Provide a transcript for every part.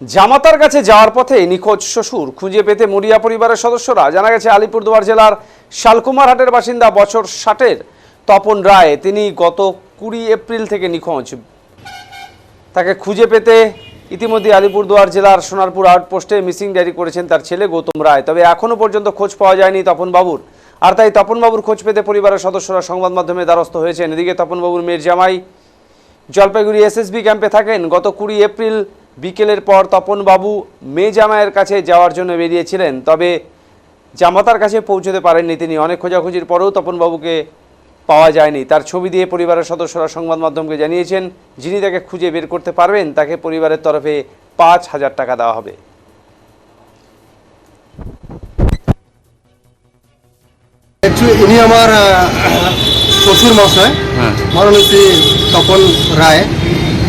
জামাতার কাছে যাওয়ার পথে নিখোঁজ শ্বশুর খুঁজে পেতে মরিয়া পরিবারের সদস্যরা। জানা গেছে, আলিপুরদুয়ার জেলার শালকুমারহাটের বাসিন্দা বছর ষাটের তপন রায়। তিনি গত কুড়ি এপ্রিল থেকে নিখোঁজ। তাকে খুঁজে পেতে ইতিমধ্যে আলিপুরদুয়ার জেলার সোনারপুর আউটপোস্টে মিসিং ডায়েরি করেছেন তার ছেলে গৌতম রায়। তবে এখনও পর্যন্ত খোঁজ পাওয়া যায়নি তপনবাবুর। আর তাই তপনবাবুর খোঁজ পেতে পরিবারের সদস্যরা সংবাদ মাধ্যমে দ্বারস্থ হয়েছেন। এদিকে তপনবাবুর মেয়ের জামাই জলপাইগুড়ি এসএসবি ক্যাম্পে থাকেন। গত কুড়ি এপ্রিল বিকেলের পর তপনবাবু মেয়ে জামাইয়ের কাছে যাওয়ার জন্য বেরিয়েছিলেন তবে জামাতার কাছে পৌঁছতে পারেননি তিনি। অনেক খোঁজাখুঁজির পরেও তপনবাবুকে পাওয়া যায়নি। তার ছবি দিয়ে পরিবারের সদস্যরা সংবাদ মাধ্যমকে জানিয়েছেন যিনি তাকে খুঁজে বের করতে পারবেন তাকে পরিবারের তরফে পাঁচ হাজার টাকা দেওয়া হবে। উনি আমার শ্বশুর মশাই মরণশ্রী তপন রায়।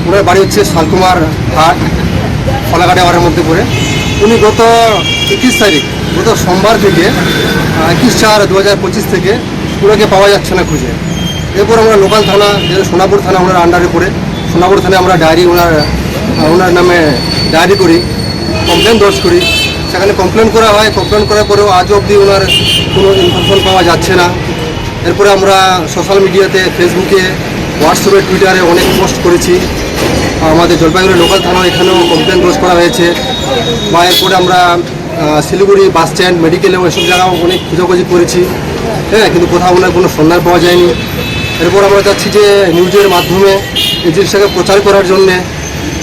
ওনার বাড়ি হচ্ছে শালকুমার হাট। ফলাঘাটে আওয়ারের মধ্যে পড়ে উনি গত একুশ তারিখ, গত সোমবার থেকে একুশ চার দু হাজার পঁচিশ থেকে ওনাকে পাওয়া যাচ্ছে না খুঁজে। এরপর আমরা লোকাল থানা যেটা সোনাপুর থানা ওনার আন্ডারে পড়ে, সোনাপুর থানায় আমরা ডায়েরি ওনার ওনার নামে ডায়েরি করি কমপ্লেন দর্জ করি। সেখানে কমপ্লেন করা হয় কমপ্লেন করার পরেও আজ অবধি ওনার কোনো ইনফরমেশন পাওয়া যাচ্ছে না। এরপরে আমরা সোশ্যাল মিডিয়াতে ফেসবুকে হোয়াটসঅ্যাপে টুইটারে অনেক পোস্ট করেছি। আমাদের জলপাইগুড়ি লোকাল থানা এখানেও কমপ্লেন দোষ করা হয়েছে। বা এরপরে আমরা শিলিগুড়ি বাস স্ট্যান্ড মেডিকেল এবং ওইসব জায়গাও অনেক খোঁজাখুঁজি করেছি। হ্যাঁ কিন্তু কোথাও ওনার কোনো সন্ধান পাওয়া যায়নি। এরপর আমরা চাচ্ছি যে নিউজের মাধ্যমে এই জিনিসটাকে প্রচার করার জন্যে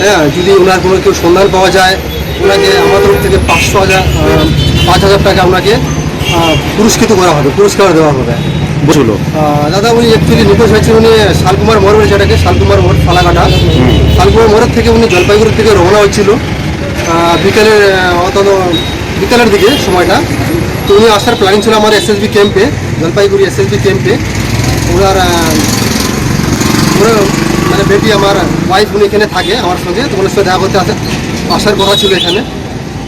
হ্যাঁ যদি ওনার কোনো কেউ সন্ধান পাওয়া যায়, ওনাকে আমাদের থেকে পাঁচশো হাজার পাঁচ হাজার টাকা ওনাকে পুরস্কৃত করা হবে, পুরস্কার দেওয়া হবে। আহ, দাদা উনি অ্যাকচুয়ালি নিখোঁজ হয়েছে উনি শালকুমার মোড় বলে যেটাকে শালকুমার মোড় ফালাকাটা। শালকুমার মোড়ের থেকে উনি জলপাইগুড়ি থেকে রওনা হচ্ছিল আহ, বিকেলের অন্তত বিকেলের দিকে সময়টা। তো উনি আসার প্ল্যানিং ছিল আমার এসএসবি ক্যাম্পে জলপাইগুড়ি এসএসবি ক্যাম্পে ওনার মানে বেটি আমার ওয়াইফ উনি এখানে থাকে আমার সঙ্গে তো ওনার সঙ্গে দেখা করতে আসে আসার কথা ছিল এখানে।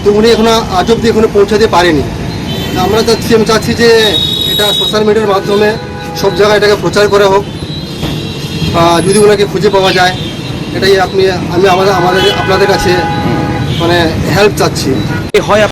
তো উনি এখনও আজ অব্দি এখনও পৌঁছাতে পারেনি। আমরা চাচ্ছি, আমি চাচ্ছি যে এটা সোশ্যাল মিডিয়ার মাধ্যমে সব জায়গায় এটাকে প্রচার করা হোক বা যদি ওনাকে খুঁজে পাওয়া যায়, এটাই আপনি, আমি আমাদের আমাদের, আপনাদের কাছে মানে হেল্প চাচ্ছি। হয়